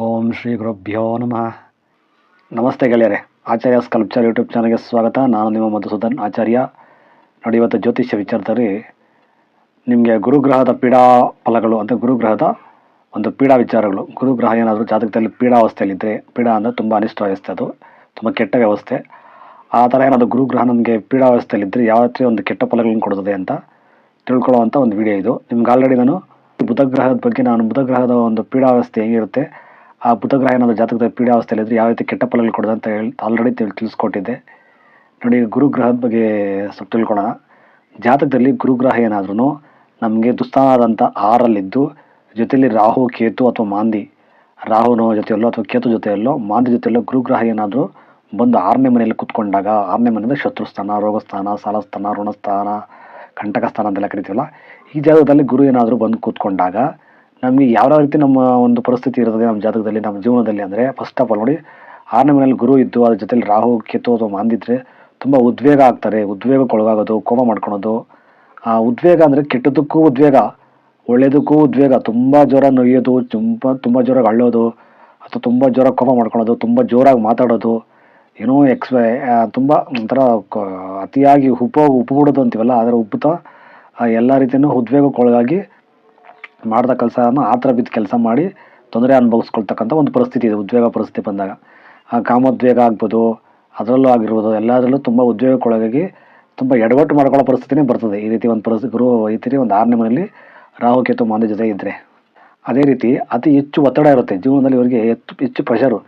ಓಂ ಶ್ರೀ ಗುರುಭ್ಯೋ ನಮಃ. ನಮಸ್ತೆ ಗೆಳೆಯರೆ, ಆಚಾರ್ಯ ಸ್ಕಲ್ಪ್ಚರ್ ಯೂಟ್ಯೂಬ್ ಚಾನಲ್ಗೆ ಸ್ವಾಗತ. ನಾನು ನಿಮ್ಮ ಮಧುಸೂದನ್ ಆಚಾರ್ಯ. ನೋಡಿ ಜ್ಯೋತಿಷ್ಯ ವಿಚಾರದಲ್ಲಿ ನಿಮಗೆ ಗುರುಗ್ರಹದ ಪೀಡಾ ಫಲಗಳು ಅಂದರೆ ಗುರುಗ್ರಹದ ಒಂದು ಪೀಡಾ ವಿಚಾರಗಳು. ಗುರುಗ್ರಹ ಏನಾದರೂ ಜಾತಕದಲ್ಲಿ ಪೀಡಾವಸ್ಥೆಯಲ್ಲಿದ್ದರೆ ಪೀಡಾ ಅಂದರೆ ತುಂಬ ಅನಿಷ್ಟ ವ್ಯವಸ್ಥೆ ಅದು, ತುಂಬ ಕೆಟ್ಟ ವ್ಯವಸ್ಥೆ. ಆ ಥರ ಏನಾದರೂ ಗುರುಗ್ರಹ ನಮಗೆ ಪೀಡಾವಸ್ಥೆಯಲ್ಲಿದ್ದರೆ ಯಾವ ರೀತಿ ಒಂದು ಕೆಟ್ಟ ಫಲಗಳನ್ನು ಕೊಡುತ್ತದೆ ಅಂತ ತಿಳ್ಕೊಳ್ಳುವಂಥ ಒಂದು ವಿಡಿಯೋ ಇದು. ನಿಮ್ಗೆ ಆಲ್ರೆಡಿ ನಾನು ಬುಧಗ್ರಹದ ಬಗ್ಗೆ, ನಾನು ಬುಧಗ್ರಹದ ಒಂದು ಪೀಡಾವಸ್ಥೆ ಹೇಗಿರುತ್ತೆ ಆ ಬುಧಗ್ರಹ ಏನಾದರೂ ಜಾತಕದ ಪೀಡಾವಸ್ಥೆಯಲ್ಲಿದ್ದರೆ ಯಾವ ರೀತಿ ಕೆಟ್ಟ ಫಲಗಳು ಕೊಡೋದು ಅಂತ ಹೇಳಿ ಆಲ್ರೆಡಿ ತಿಳಿ, ತಿಳಿಸ್ಕೊಟ್ಟಿದ್ದೆ. ನೋಡಿ, ಗುರುಗ್ರಹದ ಬಗ್ಗೆ ಸ್ವಲ್ಪ ತಿಳ್ಕೊಳ್ಳೋಣ. ಜಾತಕದಲ್ಲಿ ಗುರುಗ್ರಹ ಏನಾದ್ರೂ ನಮಗೆ ದುಸ್ಥಾನದಂಥ ಆರಲ್ಲಿದ್ದು ಜೊತೆಯಲ್ಲಿ ರಾಹು, ಕೇತು ಅಥವಾ ಮಾಂದಿ. ರಾಹುನ ಜೊತೆಯಲ್ಲೋ ಅಥವಾ ಕೇತು ಜೊತೆಯಲ್ಲೋ ಮಾಂದಿ ಜೊತೆಯಲ್ಲೋ ಗುರುಗ್ರಹ ಏನಾದರೂ ಬಂದು ಆರನೇ ಮನೆಯಲ್ಲಿ ಕುತ್ಕೊಂಡಾಗ, ಆರನೇ ಮನೆಯಿಂದ ಶತ್ರುಸ್ಥಾನ, ರೋಗಸ್ಥಾನ, ಸಾಲಸ್ಥಾನ, ಋಣಸ್ಥಾನ ಕಂಟಕ ಸ್ಥಾನ ಅಂತೆಲ್ಲ ಕರಿತೀವಲ್ಲ, ಈ ಜಾಗದಲ್ಲಿ ಗುರು ಏನಾದರೂ ಬಂದು ಕೂತ್ಕೊಂಡಾಗ ನಮಗೆ ಯಾವ ರೀತಿ ನಮ್ಮ ಒಂದು ಪರಿಸ್ಥಿತಿ ಇರ್ತದೆ ನಮ್ಮ ಜಾತಕದಲ್ಲಿ, ನಮ್ಮ ಜೀವನದಲ್ಲಿ ಅಂದರೆ ಫಸ್ಟ್ ಆಫ್ ಆಲ್ ನೋಡಿ, ಆರನೇ ಮನೇಲಿ ಗುರು ಇದ್ದು, ಅದ್ರ ಜೊತೆಲಿ ರಾಹು ಕೆತ್ತು ಅಥವಾ ಮಾಂದಿದ್ರೆ ತುಂಬ ಉದ್ವೇಗ ಆಗ್ತಾರೆ. ಉದ್ವೇಗಕ್ಕೆ ಒಳಗಾಗೋದು, ಕೋಪ ಮಾಡ್ಕೊಳೋದು. ಆ ಉದ್ವೇಗ ಅಂದರೆ ಕೆಟ್ಟದಕ್ಕೂ ಉದ್ವೇಗ ಒಳ್ಳೆಯದಕ್ಕೂ ಉದ್ವೇಗ. ತುಂಬ ಜ್ವರ ನೊಯ್ಯೋದು, ತುಂಬ ತುಂಬ ಜೋರಾಗಿ ಅಳ್ಳೋದು, ಅಥವಾ ತುಂಬ ಜೋರಾಗಿ ಕೋಪ ಮಾಡ್ಕೊಳೋದು, ತುಂಬ ಜೋರಾಗಿ ಮಾತಾಡೋದು. ಏನೋ ಎಕ್ಸ್ ತುಂಬ ಒಂಥರ ಅತಿಯಾಗಿ ಅತಿಯಾಗಿ ಉಪ್ಪು ಬಿಡೋದು ಅಂತೀವಲ್ಲ, ಅದರ ಉಪ್ಪುತ್ತಾ ಎಲ್ಲ ರೀತಿಯೂ ಉದ್ವೇಗಕ್ಕೊಳಗಾಗಿ ಮಾಡ್ದ ಕೆಲಸನ ಆ ಥರ ಬಿದ್ದು ಕೆಲಸ ಮಾಡಿ ತೊಂದರೆ ಅನುಭವಿಸ್ಕೊಳ್ತಕ್ಕಂಥ ಒಂದು ಪರಿಸ್ಥಿತಿ ಇದೆ, ಉದ್ವೇಗ ಪರಿಸ್ಥಿತಿ ಬಂದಾಗ. ಆ ಕಾಮೋದ್ವೇಗ ಆಗ್ಬೋದು, ಅದರಲ್ಲೂ ಆಗಿರ್ಬೋದು, ಎಲ್ಲದರಲ್ಲೂ ತುಂಬ ಉದ್ವೇಗಕ್ಕೊಳಗಾಗಿ ತುಂಬ ಎಡವಟ್ಟು ಮಾಡ್ಕೊಳ್ಳೋ ಪರಿಸ್ಥಿತಿನೇ ಬರ್ತದೆ. ಈ ರೀತಿ ಒಂದು ಪರಿಸ್ಥಿತಿ ಗುರು ಈ ರೀತಿ ಒಂದು ಆರನೇ ಮನೆಯಲ್ಲಿ ರಾಹುಕೇತು ಮಾಂದಿ ಜೊತೆ ಇದ್ದರೆ ಅದೇ ರೀತಿ ಅತಿ ಹೆಚ್ಚು ಒತ್ತಡ ಇರುತ್ತೆ. ಜೀವನದಲ್ಲಿ ಇವರಿಗೆ ಹೆಚ್ಚು ಹೆಚ್ಚು ಪ್ರೆಷರು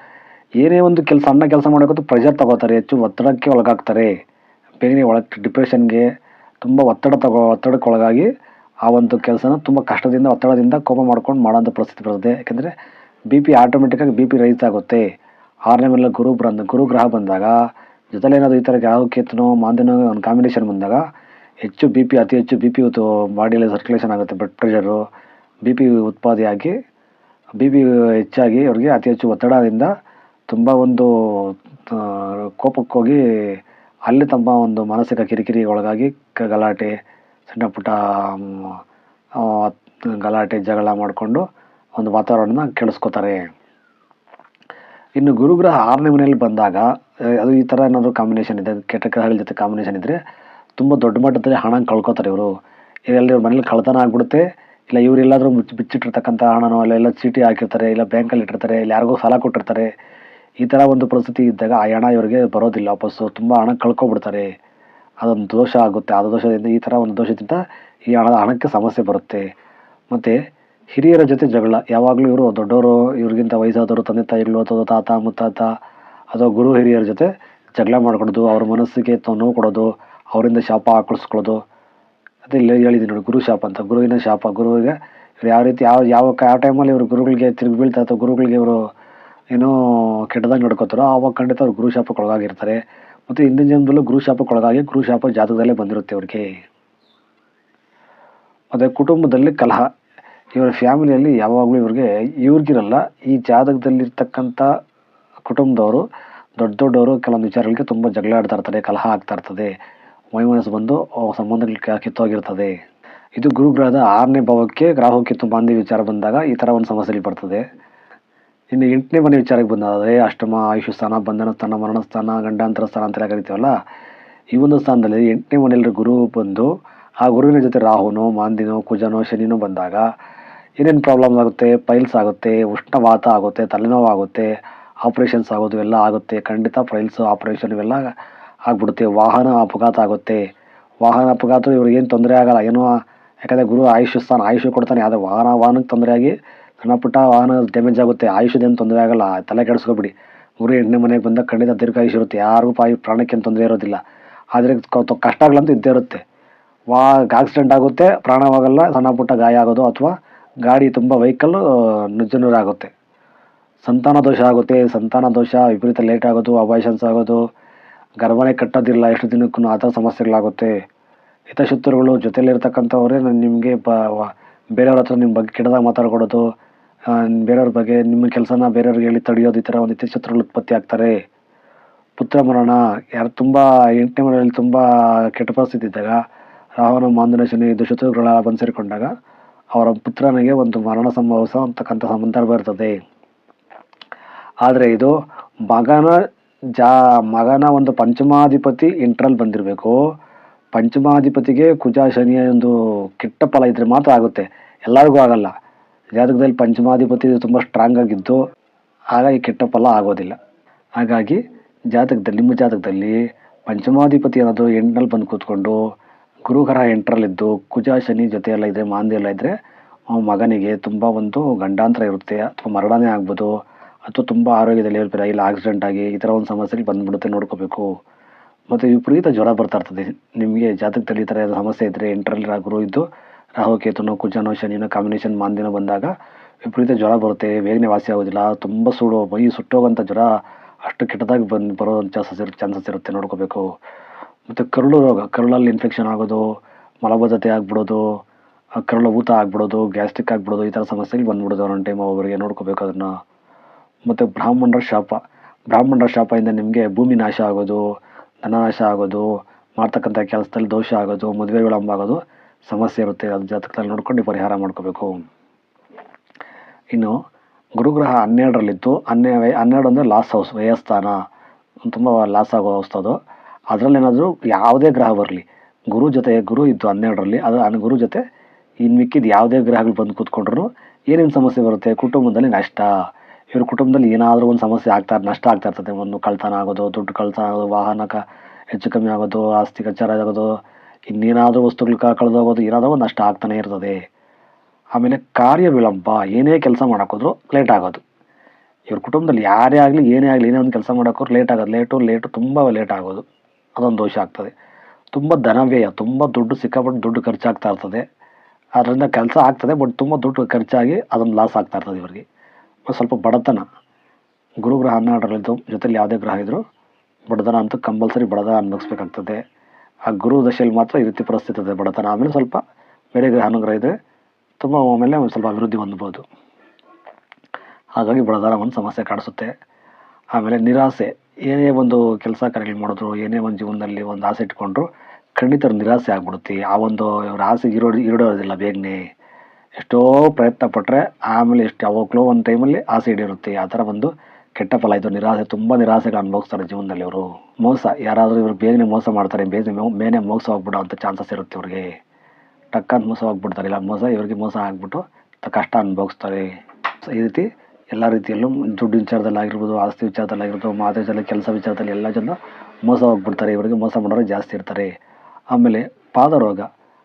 ಏನೇ ಒಂದು ಕೆಲಸ ಅನ್ನ ಕೆಲಸ ಮಾಡೋಕ್ಕೂ ಪ್ರೆಷರ್ ತಗೋತಾರೆ. ಹೆಚ್ಚು ಒತ್ತಡಕ್ಕೆ ಒಳಗಾಗ್ತಾರೆ. ಬೇಗನೆ ಒಳ ಡಿಪ್ರೆಷನ್ಗೆ ತುಂಬ ಒತ್ತಡ ತಗೋ ಒತ್ತಡಕ್ಕೆ ಒಳಗಾಗಿ ಆ ಒಂದು ಕೆಲಸನ ತುಂಬ ಕಷ್ಟದಿಂದ, ಒತ್ತಡದಿಂದ ಕೋಪ ಮಾಡ್ಕೊಂಡು ಮಾಡೋಂಥ ಪರಿಸ್ಥಿತಿ ಬರುತ್ತೆ ಯಾಕೆಂದರೆ ಬಿ ಪಿ ಆಟೋಮೆಟಿಕ್ಕಾಗಿ ಬಿ ಪಿ ರೈಸ್ ಆಗುತ್ತೆ. ಆರನೇ ಮೇಲೆ ಗುರು ಬಂದ ಗುರುಗ್ರಹ ಬಂದಾಗ, ಜೊತೆಲಿ ಏನಾದರೂ ಈ ಥರ ಕೇತನೋ ಮಾಂದ್ಯನೋ ಒಂದು ಕಾಂಬಿನೇಷನ್ ಬಂದಾಗ, ಹೆಚ್ಚು ಬಿ ಪಿ ಅತಿ ಹೆಚ್ಚು ಬಿ ಪಿ ಬಾಡಿಯಲ್ಲಿ ಸರ್ಕ್ಯುಲೇಷನ್ ಆಗುತ್ತೆ ಬ್ಲಡ್ ಪ್ರೆಷರು ಬಿ ಪಿ ಉತ್ಪಾದಿಯಾಗಿ ಬಿ ಪಿ ಹೆಚ್ಚಾಗಿ ಅವ್ರಿಗೆ ಅತಿ ಹೆಚ್ಚು ಒತ್ತಡದಿಂದ ತುಂಬ ಒಂದು ಕೋಪಕ್ಕೋಗಿ ಅಲ್ಲಿ ತಮ್ಮ ಒಂದು ಮಾನಸಿಕ ಕಿರಿಕಿರಿ ಒಳಗಾಗಿ ಗಲಾಟೆ ಸಣ್ಣ ಪುಟ್ಟ ಗಲಾಟೆ, ಜಗಳ ಮಾಡಿಕೊಂಡು ಒಂದು ವಾತಾವರಣನ ಕೆಡಿಸ್ಕೋತಾರೆ. ಇನ್ನು ಗುರುಗ್ರಹ ಆರನೇ ಮನೆಯಲ್ಲಿ ಬಂದಾಗ ಅದು ಈ ಥರ ಏನಾದರೂ ಕಾಂಬಿನೇಷನ್ ಇದೆ? ಕೆಟ್ಟ ಗ್ರಹಗಳ ಜೊತೆ ಕಾಂಬಿನೇಷನ್ ಇದ್ದರೆ ತುಂಬ ದೊಡ್ಡ ಮಟ್ಟದಲ್ಲಿ ಹಣ ಕಳ್ಕೊತಾರೆ ಇವರು. ಎಲ್ಲಿ ಇವ್ರ ಮನೇಲಿ ಕಳ್ತನ ಆಗಿಬಿಡುತ್ತೆ. ಇಲ್ಲ ಇವ್ರು ಎಲ್ಲಾದರೂ ಮುಚ್ಚಿ ಬಿಚ್ಚಿಟ್ಟಿರ್ತಕ್ಕಂಥ ಹಣನೋ ಅಲ್ಲ ಎಲ್ಲ ಚೀಟಿ ಹಾಕಿರ್ತಾರೆ, ಇಲ್ಲ ಬ್ಯಾಂಕಲ್ಲಿ ಇಟ್ಟಿರ್ತಾರೆ, ಇಲ್ಲ ಯಾರಿಗೋ ಸಾಲ ಕೊಟ್ಟಿರ್ತಾರೆ. ಈ ಥರ ಒಂದು ಪರಿಸ್ಥಿತಿ ಇದ್ದಾಗ ಆ ಹಣ ಇವರಿಗೆ ಬರೋದಿಲ್ಲ. ವಾಪಸ್ಸು ತುಂಬ ಹಣ ಕಳ್ಕೊಬಿಡ್ತಾರೆ. ಅದೊಂದು ದೋಷ ಆಗುತ್ತೆ. ಆ ದೋಷದಿಂದ ಈ ಥರ ಒಂದು ದೋಷದಿಂದ ಈ ಹಣದ ಹಣಕ್ಕೆ ಸಮಸ್ಯೆ ಬರುತ್ತೆ. ಮತ್ತು ಹಿರಿಯರ ಜೊತೆ ಜಗಳ. ಯಾವಾಗಲೂ ಇವರು ದೊಡ್ಡವರು, ಇವ್ರಿಗಿಂತ ವಯಸ್ಸಾದವರು, ತಂದೆ ತಾಯಿಗಳು ಅಥವಾ ತಾತ, ಮುತ್ತಾತ ಅಥವಾ ಗುರು ಹಿರಿಯರ ಜೊತೆ ಜಗಳ ಮಾಡ್ಕೊಡೋದು, ಅವ್ರ ಮನಸ್ಸಿಗೆ ತ- ನೋವು ಕೊಡೋದು, ಅವರಿಂದ ಶಾಪ ಹಾಕಿಸ್ಕೊಳ್ಳೋದು. ಅದೇ ಇಲ್ಲಿ ಹೇಳಿದ್ದೀನಿ ನೋಡಿ, ಗುರು ಶಾಪ ಅಂತ. ಗುರುವಿನ ಶಾಪ. ಗುರುವಿಗೆ ಇವ್ರು ಯಾವ ರೀತಿ, ಯಾವ ಯಾವ ಯಾವ ಟೈಮಲ್ಲಿ ಇವರು ಗುರುಗಳಿಗೆ ತಿರುಗಿ ಬೀಳ್ತಾ ಅಥವಾ ಗುರುಗಳಿಗೆ ಇವರು ಏನೋ ಕೆಟ್ಟದಾಗಿ ನಡ್ಕೋತಾರೋ ಆವಾಗ ಖಂಡಿತ ಅವ್ರು ಗುರು ಶಾಪಕ್ಕೆ ಒಳಗಾಗಿರ್ತಾರೆ. ಮತ್ತು ಹಿಂದಿನ ಜನ್ಮದಲ್ಲೂ ಗುರು ಶಾಪಕ್ಕೆ ಒಳಗಾಗಿ ಗುರು ಶಾಪ ಜಾತಕದಲ್ಲೇ ಬಂದಿರುತ್ತೆ ಅವ್ರಿಗೆ. ಮತ್ತು ಕುಟುಂಬದಲ್ಲಿ ಕಲಹ, ಇವರ ಫ್ಯಾಮಿಲಿಯಲ್ಲಿ ಯಾವಾಗಲೂ ಇವ್ರಿಗೆ ಇವ್ರಿಗಿರಲ್ಲ, ಈ ಜಾತಕದಲ್ಲಿರ್ತಕ್ಕಂಥ ಕುಟುಂಬದವರು, ದೊಡ್ಡ ದೊಡ್ಡವರು ಕೆಲವೊಂದು ವಿಚಾರಗಳಿಗೆ ತುಂಬ ಜಗಳ ಆಡ್ತಾ ಕಲಹ ಆಗ್ತಾ ಇರ್ತದೆ. ವೈಮನಸ್ಸು ಬಂದು ಸಂಬಂಧಗಳು ಕಿತ್ತೋಗಿರ್ತದೆ. ಇದು ಗುರುಗ್ರಹದ ಆರನೇ ಭಾವಕ್ಕೆ ರಾಹು ಕಿತ್ತು ಬಾಂಧಿ ವಿಚಾರ ಬಂದಾಗ ಈ ಥರ ಒಂದು ಸಮಸ್ಯೆಯಲ್ಲಿ ಬರ್ತದೆ. ಇನ್ನು ಎಂಟನೇ ಮನೆ ವಿಚಾರಕ್ಕೆ ಬಂದಾದರೆ ಅಷ್ಟಮ ಆಯುಷ್ಯ ಸ್ಥಾನ, ಬಂಧನ ಸ್ಥಾನ, ಮರಣ ಸ್ಥಾನ, ಗಂಡಾಂತರ ಸ್ಥಾನ ಅಂತೆಲ್ಲ ಕರಿತೀವಲ್ಲ? ಈ ಒಂದು ಸ್ಥಾನದಲ್ಲಿ ಎಂಟನೇ ಮನೆಯಲ್ಲಿ ಗುರು ಬಂದು, ಆ ಗುರುವಿನ ಜೊತೆ ರಾಹುನೋ, ಮಾಂದಿನೋ, ಕುಜನೋ, ಶನಿನೋ ಬಂದಾಗ ಏನೇನು ಪ್ರಾಬ್ಲಮ್ ಆಗುತ್ತೆ? ಫೈಲ್ಸ್ ಆಗುತ್ತೆ, ಉಷ್ಣವಾತ ಆಗುತ್ತೆ, ತಲೆನೋವು ಆಗುತ್ತೆ ಆಪ್ರೇಷನ್ಸ್ ಆಗೋದು ಎಲ್ಲ ಆಗುತ್ತೆ. ಖಂಡಿತ ಫೈಲ್ಸ್ ಆಪ್ರೇಷನ್ ಇವೆಲ್ಲ ಆಗ್ಬಿಡುತ್ತೆ. ವಾಹನ ಅಪಘಾತ ಆಗುತ್ತೆ. ವಾಹನ ಅಪಘಾತ ಇವ್ರಿಗೆ ಏನು ತೊಂದರೆ ಆಗಲ್ಲ. ಏನೋ ಯಾಕಂದರೆ ಗುರು ಆಯುಷ್ಯ ಸ್ಥಾನ ಆಯುಷ್ಯ ಕೊಡ್ತಾನೆ. ಆದರೆ ವಾಹನ, ವಾಹನಕ್ಕೆ ತೊಂದರೆ ಸಣ್ಣ ಪುಟ್ಟ ವಾಹನ ಡ್ಯಾಮೇಜ್ ಆಗುತ್ತೆ ಆಯುಷ್ಯದೇನು ತೊಂದರೆ ಆಗಲ್ಲ. ತಲೆ ಕೆಡಿಸ್ಕೊಬಿಡಿ. ಮೂರು ಎಂಟನೇ ಮನೆಗೆ ಬಂದಾಗ ಖಂಡಿತ ದೀರ್ಘಾಯುಷ್ಯ ಇರುತ್ತೆ. ಯಾರಿಗೂ ಪಾಯಿ ಪ್ರಾಣಕ್ಕೇನು ತೊಂದರೆ ಇರೋದಿಲ್ಲ. ಆದರೆ ಕಷ್ಟ ಕಷ್ಟಗಳಂತೂ ಇದ್ದೇ ಇರುತ್ತೆ. ವಾ ಆಕ್ಸಿಡೆಂಟ್ ಆಗುತ್ತೆ, ಪ್ರಾಣವಾಗಲ್ಲ, ಸಣ್ಣ ಪುಟ್ಟ ಗಾಯ ಆಗೋದು ಅಥವಾ ಗಾಡಿ ತುಂಬ ವೆಹಿಕಲ್ಲು ನುಜ್ಜನೂರಾಗುತ್ತೆ ಸಂತಾನ ದೋಷ ಆಗುತ್ತೆ. ಸಂತಾನ ದೋಷ ವಿಪರೀತ ಲೇಟ್ ಆಗೋದು ಅಬಾಯ್ಷನ್ಸ್ ಆಗೋದು. ಗರ್ಭನೇ ಕಟ್ಟೋದಿಲ್ಲ. ಎಷ್ಟು ದಿನಕ್ಕೂ ಆ ಥರ ಸಮಸ್ಯೆಗಳಾಗುತ್ತೆ. ಹಿತಶತ್ರುಗಳು ಜೊತೆಲಿರ್ತಕ್ಕಂಥವ್ರೇ ನಿಮಗೆ ಬ ಬೇರೆಯವ್ರ ಹತ್ರ ನಿಮ್ಮ ಬಗ್ಗೆ ಕೆಟ್ಟದಾಗ ಮಾತಾಡ್ಕೊಡೋದು ಬೇರೆಯವ್ರ ಬಗ್ಗೆ, ನಿಮ್ಮ ಕೆಲಸನ ಬೇರೆಯವ್ರಿಗೆ ಹೇಳಿ ತಡೆಯೋದು ಈ ಥರ ಒಂದು ಶತ್ರುಗಳು ಉತ್ಪತ್ತಿ ಆಗ್ತಾರೆ. ಪುತ್ರ ಮರಣ, ಯಾರು ತುಂಬ ಎಂಟನೇ ಮನೆಯಲ್ಲಿ ತುಂಬ ಕೆಟ್ಟ ಪರಿಸ್ಥಿತಿ ಇದ್ದಾಗ, ರಾವಣ, ಮಾಂದನ, ಶನಿ ಇದು ಶತ್ರುಗಳ ಬಂದು ಸೇರಿಕೊಂಡಾಗ ಅವರ ಪುತ್ರನಿಗೆ ಒಂದು ಮರಣ ಸಂಭವಿಸ ಅಂತಕ್ಕಂಥ ಸಂಬಂಧ ಇರ್ತದೆ. ಆದರೆ ಇದು ಮಗನ ಜಾ, ಮಗನ ಒಂದು ಪಂಚಮಾಧಿಪತಿ ಇಂಟ್ರಲ್ ಬಂದಿರಬೇಕು. ಪಂಚಮಾಧಿಪತಿಗೆ ಕುಜ, ಶನಿಯ ಒಂದು ಕೆಟ್ಟ ಫಲ ಇದ್ರೆ ಮಾತ್ರ ಆಗುತ್ತೆ. ಎಲ್ಲರಿಗೂ ಆಗಲ್ಲ. ಜಾತಕದಲ್ಲಿ ಪಂಚಮಾಧಿಪತಿ ತುಂಬ ಸ್ಟ್ರಾಂಗ್ ಆಗಿದ್ದು, ಹಾಗಾಗಿ ಕೆಟ್ಟ ಫಲ ಆಗೋದಿಲ್ಲ. ಹಾಗಾಗಿ ಜಾತಕದಲ್ಲಿ, ನಿಮ್ಮ ಜಾತಕದಲ್ಲಿ ಪಂಚಮಾಧಿಪತಿ ಅನ್ನೋದು ಎಂಟರಲ್ಲಿ ಬಂದು ಕೂತ್ಕೊಂಡು ಗುರುಗ್ರಹ ಎಂಟ್ರಲ್ಲಿದ್ದು ಕುಜ, ಶನಿ ಜೊತೆ ಎಲ್ಲ ಇದ್ದರೆ ಮಾಂದಿ ಎಲ್ಲ ಇದ್ದರೆ ಮಗನಿಗೆ ತುಂಬ ಒಂದು ಗಂಡಾಂತರ ಇರುತ್ತೆ, ಅಥವಾ ಮರಣನೇ ಆಗ್ಬೋದು, ಅಥವಾ ತುಂಬ ಆರೋಗ್ಯದಲ್ಲಿ ಇರ್ತಾರೆ ಇಲ್ಲ ಆಕ್ಸಿಡೆಂಟ್ ಆಗಿ ಈ ಥರ ಒಂದು ಸಮಸ್ಯೆಗಳು ಬಂದುಬಿಡುತ್ತೆ ನೋಡ್ಕೋಬೇಕು. ಮತ್ತು ವಿಪರೀತ ಜ್ವರ ಬರ್ತಾ ಇರ್ತದೆ. ನಿಮಗೆ ಜಾತಕದಲ್ಲಿ ಈ ಥರ ಸಮಸ್ಯೆ ಇದ್ದರೆ ಎಂಟರಲ್ಲಿ ಗುರು ಇದ್ದು ರಾಹುಕೇತುನೋ ಕುಜನು ಶನಿನ ಕಾಂಬಿನೇಷನ್ ಮಾಂದಿನ ಬಂದಾಗ ವಿಪರೀತ ಜ್ವರ ಬರುತ್ತೆ. ಬೇಗನೆ ವಾಸಿ ಆಗೋದಿಲ್ಲ. ತುಂಬ ಸುಡು, ಮೈ ಸುಟ್ಟೋಗಂಥ ಜ್ವರ ಅಷ್ಟು ಕೆಟ್ಟದಾಗಿ ಬಂದು, ಬರೋ ಚಾನ್ಸಸ್ ಇರುತ್ತೆ ಚಾನ್ಸಸ್ ಇರುತ್ತೆ ನೋಡ್ಕೋಬೇಕು. ಮತ್ತು ಕರುಳು ರೋಗ, ಕರುಳಲ್ಲಿ ಇನ್ಫೆಕ್ಷನ್ ಆಗೋದು, ಮಲಬದ್ಧತೆ ಆಗ್ಬಿಡೋದು ಕರುಳು ಊತ ಆಗ್ಬಿಡೋದು ಗ್ಯಾಸ್ಟ್ರಿಕ್ ಆಗ್ಬಿಡೋದು, ಈ ಥರ ಸಮಸ್ಯೆಗಳು ಬಂದ್ಬಿಡೋದು ಒಂದೊಂದು ಟೈಮ್ ಒಬ್ಬರಿಗೆ ನೋಡ್ಕೋಬೇಕು ಅದನ್ನು. ಮತ್ತು ಬ್ರಾಹ್ಮಣರ ಶಾಪ, ಬ್ರಾಹ್ಮಣರ ಶಾಪದಿಂದ ನಿಮಗೆ ಭೂಮಿ ನಾಶ ಆಗೋದು, ಧನನಾಶ ಆಗೋದು ಮಾಡ್ತಕ್ಕಂಥ ಕೆಲಸದಲ್ಲಿ ದೋಷ ಆಗೋದು ಮದುವೆ ವಿಳಂಬ ಆಗೋದು ಸಮಸ್ಯೆ ಇರುತ್ತೆ, ಅದು ಜಾತಕದಲ್ಲಿ ನೋಡ್ಕೊಂಡು ಪರಿಹಾರ ಮಾಡ್ಕೋಬೇಕು. ಇನ್ನು ಗುರುಗ್ರಹ ಹನ್ನೆರಡರಲ್ಲಿತ್ತು. ಹನ್ನೆ, ಹನ್ನೆರಡು ಅಂದರೆ ಲಾಸ್ ಹೌಸ್ ವ್ಯಯಸ್ಥಾನ. ತುಂಬ ಲಾಸ್ ಆಗೋ ಅವಸ್ಥೆ ಅದು. ಅದರಲ್ಲಿ ಏನಾದರೂ ಯಾವುದೇ ಗ್ರಹ ಬರಲಿ, ಗುರು ಜೊತೆ, ಗುರು ಇತ್ತು ಹನ್ನೆರಡರಲ್ಲಿ, ಅದು ಆ ಗುರು ಜೊತೆ ಇನ್ನು ಮಿಕ್ಕಿದ ಯಾವುದೇ ಗ್ರಹಗಳು ಬಂದು ಕೂತ್ಕೊಂಡ್ರು ಏನೇನು ಸಮಸ್ಯೆ ಬರುತ್ತೆ? ಕುಟುಂಬದಲ್ಲಿ ನಷ್ಟ. ಇವ್ರ ಕುಟುಂಬದಲ್ಲಿ ಏನಾದರೂ ಒಂದು ಸಮಸ್ಯೆ ಆಗ್ತಾ, ನಷ್ಟ ಆಗ್ತಾ ಇರ್ತದೆ. ಒಂದು ಕಳ್ತನ ಆಗೋದು, ದುಡ್ಡು ಕಳ್ತನ ಆಗೋದು ವಾಹನಕ್ಕೆ ಹೆಚ್ಚು ಕಮ್ಮಿ ಆಗೋದು, ಆಸ್ತಿ ಕಚ್ಚಾರ ಆಗೋದು ಇನ್ನೇನಾದರೂ ವಸ್ತುಗಳು ಕಳೆದೋಗೋದು ಏನಾದರೂ ನಷ್ಟ ಆಗ್ತಾನೆ ಇರ್ತದೆ. ಆಮೇಲೆ ಕಾರ್ಯ ವಿಳಂಬ, ಏನೇ ಕೆಲಸ ಮಾಡೋಕ್ಕೋದ್ರು ಲೇಟ್ ಆಗೋದು. ಇವ್ರ ಕುಟುಂಬದಲ್ಲಿ ಯಾರೇ ಆಗಲಿ, ಏನೇ ಆಗಲಿ, ಏನೇ ಒಂದು ಕೆಲಸ ಮಾಡೋಕ್ಕೋರು ಲೇಟ್ ಆಗೋದು. ಲೇಟು ಲೇಟು ತುಂಬ ಲೇಟ್ ಆಗೋದು. ಅದೊಂದು ದೋಷ ಆಗ್ತದೆ. ತುಂಬ ಧನವ್ಯಯ, ತುಂಬ ದುಡ್ಡು ಸಿಕ್ಕಾಪಟ್ಟು ದುಡ್ಡು ಖರ್ಚಾಗ್ತಾ ಇರ್ತದೆ. ಅದರಿಂದ ಕೆಲಸ ಆಗ್ತದೆ ಬಟ್ ತುಂಬ ದುಡ್ಡು ಖರ್ಚಾಗಿ ಅದೊಂದು ಲಾಸ್ ಆಗ್ತಾ ಇರ್ತದೆ ಇವರಿಗೆ. ಸ್ವಲ್ಪ ಬಡತನ. ಗುರುಗ್ರಹ ಹನ್ನೆರಡರಲ್ಲಿದ್ದು, ಜೊತೆಲಿ ಯಾವುದೇ ಗ್ರಹ ಇದ್ದರೂ ಬಡತನ ಅಂತೂ ಕಂಪಲ್ಸರಿ ಬಡತನ ಅನುಭವಿಸ್ಬೇಕಾಗ್ತದೆ. ಆ ಗುರು ದಶೆಯಲ್ಲಿ ಮಾತ್ರ ಈ ರೀತಿ ಪರಿಸ್ಥಿತಿ ಇದೆ ಬಡತನ. ಆಮೇಲೆ ಸ್ವಲ್ಪ ಬೇರೆ ಗ್ರಹ ಅನುಗ್ರಹ ಇದ್ದರೆ ತುಂಬ ಆಮೇಲೆ ಸ್ವಲ್ಪ ಅಭಿವೃದ್ಧಿ ಹೊಂದ್ಬೋದು ಹಾಗಾಗಿ ಬಡತನ ಒಂದು ಸಮಸ್ಯೆ ಕಾಡಿಸುತ್ತೆ ಆಮೇಲೆ ನಿರಾಸೆ. ಏನೇ ಒಂದು ಕೆಲಸ ಕಾರ್ಯಗಳು ಮಾಡಿದ್ರು, ಏನೇ ಒಂದು ಜೀವನದಲ್ಲಿ ಒಂದು ಆಸೆ ಇಟ್ಕೊಂಡ್ರು, ಖಂಡಿತ ನಿರಾಸೆ ಆಗ್ಬಿಡುತ್ತೆ. ಆ ಒಂದು ಇವ್ರ ಆಸೆ ಇರೋ ಇರೋದಿಲ್ಲ ಬೇಗನೆ. ಎಷ್ಟೋ ಪ್ರಯತ್ನ ಪಟ್ಟರೆ ಆಮೇಲೆ ಎಷ್ಟು ಯಾವಾಗಲೂ ಒಂದು ಟೈಮಲ್ಲಿ ಆಸೆ ಈಡಿರುತ್ತೆ. ಆ ಥರ ಒಂದು ಕೆಟ್ಟ ಫಲ ಇದು. ನಿರಾಸೆ, ತುಂಬ ನಿರಾಸೆಗಳು ಅನುಭವಿಸ್ತಾರೆ ಜೀವನದಲ್ಲಿ ಅವರು ಮೋಸ, ಯಾರಾದರೂ ಇವರು ಬೇಗನೆ ಮೋಸ ಮಾಡ್ತಾರೆ, ಬೇಗನೆ ಮೇನೆ ಮೋಸ ಹೋಗ್ಬಿಡೋ ಅಂತ ಚಾನ್ಸಸ್ ಇರುತ್ತೆ ಇವ್ರಿಗೆ. ಟಕ್ಕಂತ ಮೋಸ ಹೋಗ್ಬಿಡ್ತಾರೆ ಇಲ್ಲ ಮೋಸ, ಇವ್ರಿಗೆ ಮೋಸ ಆಗ್ಬಿಟ್ಟು ಕಷ್ಟ ಅನುಭವಿಸ್ತಾರೆ. ಈ ರೀತಿ ಎಲ್ಲ ರೀತಿಯಲ್ಲೂ ದುಡ್ಡು ವಿಚಾರದಲ್ಲಿ ಆಗಿರ್ಬೋದು, ಆಸ್ತಿ ವಿಚಾರದಲ್ಲಿ ಆಗಿರ್ಬೋದು ಮಾತು ವಿಚಾರದಲ್ಲಿ, ಕೆಲಸ ವಿಚಾರದಲ್ಲಿ ಎಲ್ಲ ಜನ ಮೋಸ ಹೋಗ್ಬಿಡ್ತಾರೆ, ಇವರಿಗೆ ಮೋಸ ಮಾಡೋರು ಜಾಸ್ತಿ ಇರ್ತಾರೆ. ಆಮೇಲೆ ಪಾದರೋಗ.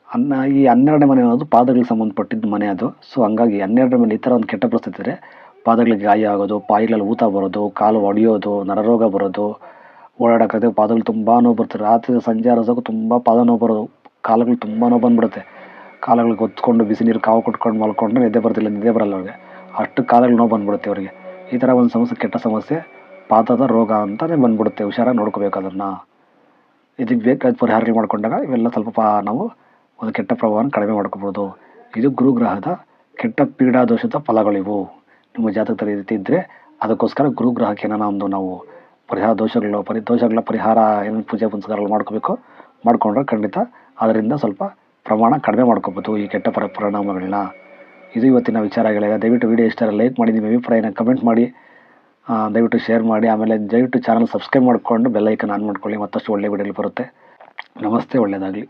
ಅನ್ನ, ಈ ಹನ್ನೆರಡನೇ ಮನೆ ಅನ್ನೋದು ಪಾದಗಳಿಗೆ ಸಂಬಂಧಪಟ್ಟಿದ್ದ ಮನೆ ಅದು. ಸೊ ಹಂಗಾಗಿ ಹನ್ನೆರಡನೇ ಮನೆ ಈ ಥರ ಒಂದು ಕೆಟ್ಟ ಪರಿಸ್ಥಿತಿ ಇದ್ದರೆ ಪಾದಗಳಿಗೆ ಗಾಯ ಆಗೋದು, ಪಾಯಿಗಳಲ್ಲಿ ಊತ ಬರೋದು, ಕಾಲು ಒಡೆಯೋದು, ನರರೋಗ ಬರೋದು ಓಡಾಡೋಕ್ಕಾಗದೆ ಪಾದಗಳು ತುಂಬ ನೋವು ಬರ್ತದೆ. ರಾತ್ರಿ ಸಂಜೆ ಆರೋಸೋಕೆ ತುಂಬ ಪಾದ ನೋವು ಬರೋದು. ಕಾಲುಗಳು ತುಂಬ ನೋವು ಬಂದ್ಬಿಡುತ್ತೆ. ಕಾಲುಗಳಿಗೆ ಹೊತ್ಕೊಂಡು ಬಿಸಿ ನೀರು ಕಾವು ಕುಟ್ಕೊಂಡು ಮಲ್ಕೊಂಡ್ರೆ ನಿದ್ದೆ ಬರ್ತಿಲ್ಲ, ನಿದ್ದೆ ಬರಲ್ಲ ಅವ್ರಿಗೆ. ಅಷ್ಟು ಕಾಲಗಳು ನೋವು ಬಂದ್ಬಿಡುತ್ತೆ ಅವರಿಗೆ ಈ ಥರ ಒಂದು ಸಮಸ್ಯೆ, ಕೆಟ್ಟ ಸಮಸ್ಯೆ, ಪಾದದ ರೋಗ ಅಂತಲೇ ಬಂದ್ಬಿಡುತ್ತೆ. ಹುಷಾರಾಗಿ ನೋಡ್ಕೋಬೇಕು ಅದನ್ನು. ಇದಕ್ಕೆ ಬೇಕಾದ ಪರಿಹಾರ ಮಾಡಿಕೊಂಡಾಗ ಇವೆಲ್ಲ ಸ್ವಲ್ಪ ಪಾ ನಾವು ಒಂದು ಕೆಟ್ಟ ಪ್ರಭಾವನ ಕಡಿಮೆ ಮಾಡ್ಕೋಬೋದು. ಇದು ಗುರುಗ್ರಹದ ಕೆಟ್ಟ ಪೀಡಾ ದೋಷದ ಫಲಗಳಿವು. ನಿಮ್ಮ ಜಾತಕದಲ್ಲಿ ರೀತಿ ಇದ್ದರೆ ಅದಕ್ಕೋಸ್ಕರ ಗುರುಗ್ರಹಕ್ಕೆ ಏನಾನ ಒಂದು ನಾವು ಪರಿಹಾರ ದೋಷಗಳು, ಪರಿ, ದೋಷಗಳ ಪರಿಹಾರ ಏನು ಪೂಜೆ ಪುನಸ್ಕಾರಗಳು ಮಾಡ್ಕೋಬೇಕು, ಮಾಡಿಕೊಂಡ್ರೆ ಖಂಡಿತ ಅದರಿಂದ ಸ್ವಲ್ಪ ಪ್ರಮಾಣ ಕಡಿಮೆ ಮಾಡ್ಕೋಬೋದು ಈ ಕೆಟ್ಟ ಪರ, ಪರಿಣಾಮಗಳನ್ನ. ಇದು ಇವತ್ತಿನ ವಿಚಾರಗಳಿದೆ ದಯವಿಟ್ಟು ವಿಡಿಯೋ ಇಷ್ಟ ಲೈಕ್ ಮಾಡಿ, ನಿಮ್ಮ ಅಭಿಪ್ರಾಯನ ಕಮೆಂಟ್ ಮಾಡಿ ದಯವಿಟ್ಟು ಶೇರ್ ಮಾಡಿ, ಆಮೇಲೆ ದಯವಿಟ್ಟು ಚಾನಲ್ ಸಬ್ಸ್ಕ್ರೈಬ್ ಮಾಡಿಕೊಂಡು ಬೆಲ್ಲೈಕನ್ ಆನ್ ಮಾಡ್ಕೊಳ್ಳಿ, ಮತ್ತಷ್ಟು ಒಳ್ಳೆ ವಿಡಿಯೋಗಳು ಬರುತ್ತೆ. ನಮಸ್ತೆ ಒಳ್ಳೆಯದಾಗಲಿ